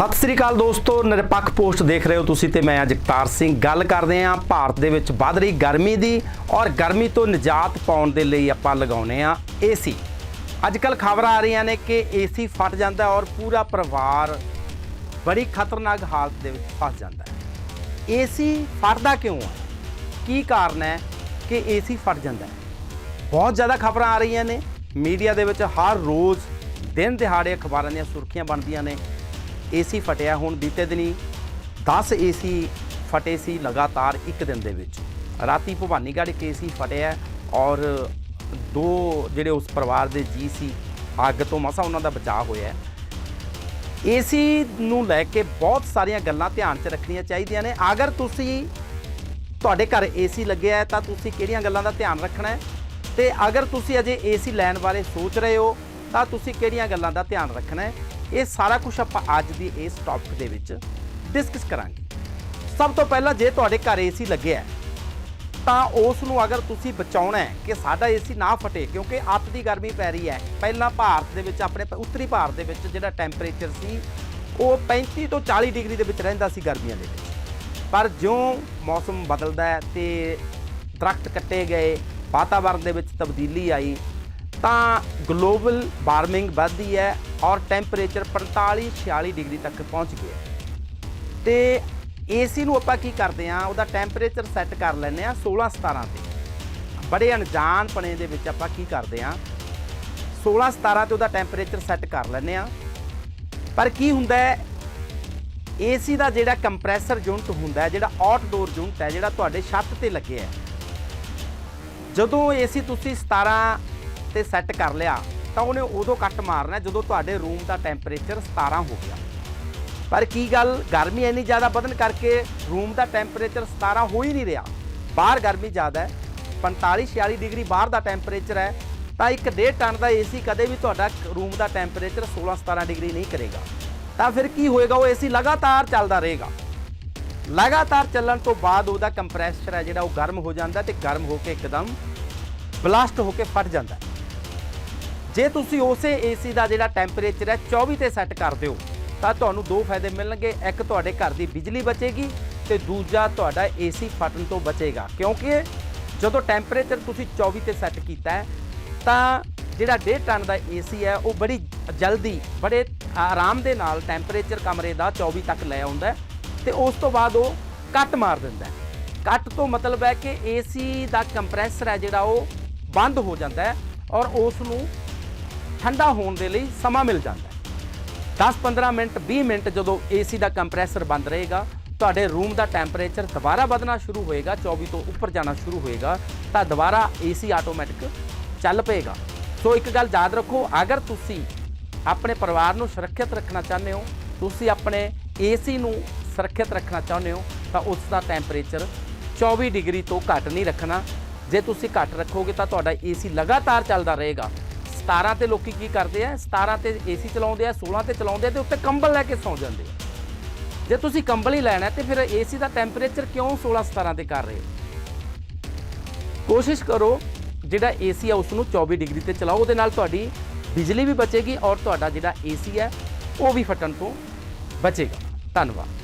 ਸਤਿ ਸ੍ਰੀ ਅਕਾਲ ਦੋਸਤੋ, ਨਿਰਪੱਖ ਪੋਸਟ ਦੇਖ ਰਹੇ ਹੋ ਤੁਸੀਂ ਤੇ ਮੈਂ ਜਗਤਾਰ ਸਿੰਘ। ਗੱਲ ਕਰਦੇ ਹਾਂ ਭਾਰਤ ਦੇ ਵਿੱਚ ਵੱਧ ਰਹੀ ਗਰਮੀ ਦੀ ਔਰ ਗਰਮੀ ਤੋਂ ਨਿਜਾਤ ਪਾਉਣ ਦੇ ਲਈ ਆਪਾਂ ਲਗਾਉਨੇ ਆ ਏਸੀ ਅੱਜ ਕੱਲ ਖਬਰਾਂ ਆ ਰਹੀਆਂ ਨੇ ਕਿ ਏਸੀ ਫਟ ਜਾਂਦਾ ਔਰ ਪੂਰਾ ਪਰਿਵਾਰ ਬੜੀ ਖਤਰਨਾਕ ਹਾਲਤ ਦੇ ਵਿੱਚ ਫਸ ਜਾਂਦਾ ਹੈ। ਏਸੀ ਫਟਦਾ ਕਿਉਂ ਹੈ? ਕੀ ਕਾਰਨ ਹੈ ਕਿ ਏਸੀ ਫਟ ਜਾਂਦਾ ਹੈ? ਬਹੁਤ ਜ਼ਿਆਦਾ ਖਬਰਾਂ ਆ ਰਹੀਆਂ ਨੇ। ਮੀਡੀਆ ਦੇ ਵਿੱਚ ਹਰ ਰੋਜ਼ ਦਿਨ ਦਿਹਾੜੇ ਅਖਬਾਰਾਂ ਦੀਆਂ ਸੁਰਖੀਆਂ ਬਣਦੀਆਂ ਨੇ। ਏਸੀ ਫਟਿਆ ਹੁਣ ਬੀਤੇ ਦਿਨੀ। 10 ਏਸੀ ਫਟੇ ਸੀ ਲਗਾਤਾਰ ਇੱਕ ਦਿਨ ਦੇ ਵਿੱਚ। ਰਾਤੀ ਭਵਾਨੀਗੜ੍ਹ ਇੱਕ ਏਸੀ ਫਟਿਆ ਔਰ ਦੋ ਜਿਹੜੇ ਉਸ ਪਰਿਵਾਰ ਦੇ ਜੀ ਸੀ, ਅੱਗ ਤੋਂ ਮਸਾ ਉਹਨਾਂ ਦਾ ਬਚਾਅ ਹੋਇਆ ਏਸੀ ਨੂੰ ਲੈ ਕੇ ਬਹੁਤ ਸਾਰੀਆਂ ਗੱਲਾਂ ਧਿਆਨ 'ਚ ਰੱਖਣੀਆਂ ਚਾਹੀਦੀਆਂ ਨੇ। ਅਗਰ ਤੁਸੀਂ ਤੁਹਾਡੇ ਘਰ ਏਸੀ ਲੱਗਿਆ ਹੈ ਤਾਂ ਤੁਸੀਂ ਕਿਹੜੀਆਂ ਗੱਲਾਂ ਦਾ ਧਿਆਨ ਰੱਖਣਾ ਹੈ? ਤੇ ਅਗਰ ਤੁਸੀਂ ਅਜੇ ਏਸੀ ਲੈਣ ਬਾਰੇ ਸੋਚ ਰਹੇ ਹੋ ਤਾਂ ਤੁਸੀਂ ਕਿਹੜੀਆਂ ਗੱਲਾਂ ਦਾ ਧਿਆਨ ਰੱਖਣਾ ਹੈ? ਇਹ ਸਾਰਾ ਕੁਝ ਆਪਾਂ ਅੱਜ ਦੀ ਇਸ ਟੌਪਿਕ ਦੇ ਵਿੱਚ ਡਿਸਕਸ ਕਰਾਂਗੇ। ਸਭ ਤੋਂ ਪਹਿਲਾਂ ਜੇ ਤੁਹਾਡੇ ਘਰ ਏਸੀ ਲੱਗਿਆ ਤਾਂ ਉਸ ਨੂੰ ਅਗਰ ਤੁਸੀਂ ਬਚਾਉਣਾ ਹੈ ਕਿ ਸਾਡਾ ਏਸੀ ਨਾ ਫਟੇ, ਕਿਉਂਕਿ ਅੱਤ ਦੀ ਗਰਮੀ ਪੈ ਰਹੀ ਹੈ। ਪਹਿਲਾਂ ਭਾਰਤ ਦੇ ਵਿੱਚ, ਆਪਣੇ ਉੱਤਰੀ ਭਾਰਤ ਦੇ ਵਿੱਚ ਜਿਹੜਾ ਟੈਂਪਰੇਚਰ ਸੀ, ਉਹ 35 ਤੋਂ 40 ਡਿਗਰੀ ਦੇ ਵਿੱਚ ਰਹਿੰਦਾ ਸੀ ਗਰਮੀਆਂ ਦੇ ਵਿੱਚ। ਪਰ ਜਿਉਂ ਮੌਸਮ ਬਦਲਦਾ ਹੈ ਤੇ ਦਰਖਤ ਕੱਟੇ ਗਏ ਵਾਤਾਵਰਣ ਦੇ ਵਿੱਚ ਤਬਦੀਲੀ ਆਈ, ਤਾਂ ਗਲੋਬਲ ਵਾਰਮਿੰਗ ਵੱਧਦੀ ਹੈ ਔਰ ਟੈਂਪਰੇਚਰ 45 46 ਡਿਗਰੀ ਤੱਕ ਪਹੁੰਚ ਗਿਆ। ਤੇ ਏਸੀ ਨੂੰ ਆਪਾਂ ਕੀ ਕਰਦੇ ਆ ਉਹਦਾ ਟੈਂਪਰੇਚਰ ਸੈੱਟ ਕਰ ਲੈਂਦੇ ਆ 16 17 ਤੇ। ਬੜੇ ਅਣਜਾਣਪਣੇ ਦੇ ਵਿੱਚ ਆਪਾਂ ਕੀ ਕਰਦੇ ਆ 16 17 ਤੇ ਉਹਦਾ ਟੈਂਪਰੇਚਰ ਸੈੱਟ ਕਰ ਲੈਂਦੇ ਆ ਪਰ ਕੀ ਹੁੰਦਾ ਹੈ ਏਸੀ ਦਾ ਜਿਹੜਾ ਕੰਪਰੈਸਰ ਯੂਨਿਟ ਹੁੰਦਾ ਹੈ, ਜਿਹੜਾ ਆਊਟਡੋਰ ਯੂਨਿਟ ਹੈ, ਜਿਹੜਾ ਤੁਹਾਡੇ ਛੱਤ ਤੇ ਲੱਗਿਆ ਹੈ, ਜਦੋਂ ਏਸੀ ਤੁਸੀਂ 17 ਤੇ ਸੈੱਟ ਕਰ ਲਿਆ ਤਾਂ ਉਹਨੇ ਉਦੋਂ ਕੱਟ ਮਾਰਨਾ ਜਦੋਂ ਤੁਹਾਡੇ ਰੂਮ ਦਾ ਟੈਂਪਰੇਚਰ 17 ਹੋ ਗਿਆ। ਪਰ ਕੀ ਗੱਲ, ਗਰਮੀ ਇੰਨੀ ਜ਼ਿਆਦਾ ਵਧਣ ਕਰਕੇ ਰੂਮ ਦਾ ਟੈਂਪਰੇਚਰ 17 ਹੋ ਹੀ ਨਹੀਂ ਰਿਹਾ। ਬਾਹਰ ਗਰਮੀ ਜ਼ਿਆਦਾ ਹੈ 45 46 ਡਿਗਰੀ ਬਾਹਰ ਦਾ ਟੈਂਪਰੇਚਰ ਹੈ, ਤਾਂ ਇੱਕ ਡੇਢ ਟਨ ਦਾ ਏਸੀ ਕਦੇ ਵੀ ਤੁਹਾਡਾ ਰੂਮ ਦਾ ਟੈਂਪਰੇਚਰ 16 17 ਡਿਗਰੀ ਨਹੀਂ ਕਰੇਗਾ। ਤਾਂ ਫਿਰ ਕੀ ਹੋਏਗਾ, ਉਹ ਏਸੀ ਲਗਾਤਾਰ ਚੱਲਦਾ ਰਹੇਗਾ। ਲਗਾਤਾਰ ਚੱਲਣ ਤੋਂ ਬਾਅਦ ਉਹਦਾ ਕੰਪਰੈਸਰ ਹੈ ਜਿਹੜਾ, ਉਹ ਗਰਮ ਹੋ ਜਾਂਦਾ ਤੇ ਗਰਮ ਹੋ ਕੇ ਇੱਕਦਮ ਬਲਾਸਟ ਹੋ ਕੇ ਫਟ ਜਾਂਦਾ ਜੇ ਤੁਸੀਂ ਉਸੇ ਏਸੀ ਦਾ ਜਿਹੜਾ ਟੈਂਪਰੇਚਰ ਹੈ 24 ਤੇ ਸੈੱਟ ਕਰ ਦਿਓ, ਤਾਂ ਤੁਹਾਨੂੰ ਦੋ ਫਾਇਦੇ ਮਿਲਣਗੇ। ਇੱਕ ਤੁਹਾਡੇ ਘਰ ਦੀ ਬਿਜਲੀ ਬਚੇਗੀ ਤੇ ਦੂਜਾ ਤੁਹਾਡਾ ਏਸੀ ਫਟਣ ਤੋਂ ਬਚੇਗਾ। ਕਿਉਂਕਿ ਜਦੋਂ ਟੈਂਪਰੇਚਰ ਤੁਸੀਂ 24 ਤੇ ਸੈੱਟ ਕੀਤਾ ਹੈ, ਤਾਂ ਜਿਹੜਾ 1.5 ਟਨ ਦਾ ਏਸੀ ਹੈ, ਉਹ ਬੜੀ ਜਲਦੀ, ਬੜੇ ਆਰਾਮ ਦੇ ਨਾਲ ਟੈਂਪਰੇਚਰ ਕਮਰੇ ਦਾ 24 ਤੱਕ ਲੈ ਆਉਂਦਾ ਹੈ ਤੇ ਉਸ ਤੋਂ ਬਾਅਦ ਉਹ ਕੱਟ ਮਾਰ ਦਿੰਦਾ ਕੱਟ ਤੋਂ ਮਤਲਬ ਹੈ ਕਿ ਏਸੀ ਦਾ ਕੰਪਰੈਸਰ ਹੈ ਜਿਹੜਾ ਉਹ ਬੰਦ ਹੋ ਜਾਂਦਾ ਹੈ ਔਰ ਉਸ ਨੂੰ ਠੰਡਾ ਹੋਣ ਦੇ ਲਈ ਸਮਾਂ ਮਿਲ ਜਾਂਦਾ ਹੈ। 10-15 ਮਿੰਟ 20 ਮਿੰਟ ਜਦੋਂ ਏਸੀ ਦਾ ਕੰਪਰੈਸਰ ਬੰਦ ਰਹੇਗਾ, ਤੁਹਾਡੇ ਰੂਮ ਦਾ ਟੈਂਪਰੇਚਰ ਦੁਬਾਰਾ ਵਧਣਾ ਸ਼ੁਰੂ ਹੋਏਗਾ 24 ਤੋਂ ਉੱਪਰ ਜਾਣਾ ਸ਼ੁਰੂ ਹੋਏਗਾ, ਤਾਂ ਦੁਬਾਰਾ ਏਸੀ ਆਟੋਮੈਟਿਕ ਚੱਲ ਪਏਗਾ। ਸੋ ਇੱਕ ਗੱਲ ਯਾਦ ਰੱਖੋ, ਅਗਰ ਤੁਸੀਂ ਆਪਣੇ ਪਰਿਵਾਰ ਨੂੰ ਸੁਰੱਖਿਅਤ ਰੱਖਣਾ ਚਾਹੁੰਦੇ ਹੋ, ਤੁਸੀਂ ਆਪਣੇ ਏਸੀ ਨੂੰ ਸੁਰੱਖਿਅਤ ਰੱਖਣਾ ਚਾਹੁੰਦੇ ਹੋ, ਤਾਂ ਉਸ ਦਾ ਟੈਂਪਰੇਚਰ 24 ਡਿਗਰੀ ਤੋਂ ਘੱਟ ਨਹੀਂ ਰੱਖਣਾ। ਜੇ ਤੁਸੀਂ ਘੱਟ ਰੱਖੋਗੇ ਤਾਂ ਤੁਹਾਡਾ ਏਸੀ ਲਗਾਤਾਰ ਚੱਲਦਾ ਰਹੇਗਾ। 17 ਤੇ ਲੋਕੀ ਕੀ ਕਰਦੇ ਆ? 17 ਤੇ ਏਸੀ ਚਲਾਉਂਦੇ ਆ 16 ਤੇ ਚਲਾਉਂਦੇ ਆ ਤੇ ਉੱਤੇ ਕੰਬਲ ਲੈ ਕੇ ਸੌਂ ਜਾਂਦੇ ਆ। ਜੇ ਤੁਸੀਂ ਕੰਬਲ ਹੀ ਲੈਣਾ ਹੈ ਤੇ ਫਿਰ ਏਸੀ ਦਾ ਟੈਂਪਰੇਚਰ ਕਿਉਂ 16 17 ਤੇ ਕਰ ਰਹੇ ਹੋ? ਕੋਸ਼ਿਸ਼ ਕਰੋ ਜਿਹੜਾ ਏਸੀ ਆ ਉਸ ਨੂੰ 24 ਡਿਗਰੀ ਤੇ ਚਲਾਓ, ਉਹਦੇ ਨਾਲ ਤੁਹਾਡੀ ਬਿਜਲੀ ਵੀ ਬਚੇਗੀ ਔਰ ਤੁਹਾਡਾ ਜਿਹੜਾ ਏਸੀ ਹੈ, ਉਹ ਵੀ ਫਟਣ ਤੋਂ ਬਚੇਗਾ। ਧੰਨਵਾਦ।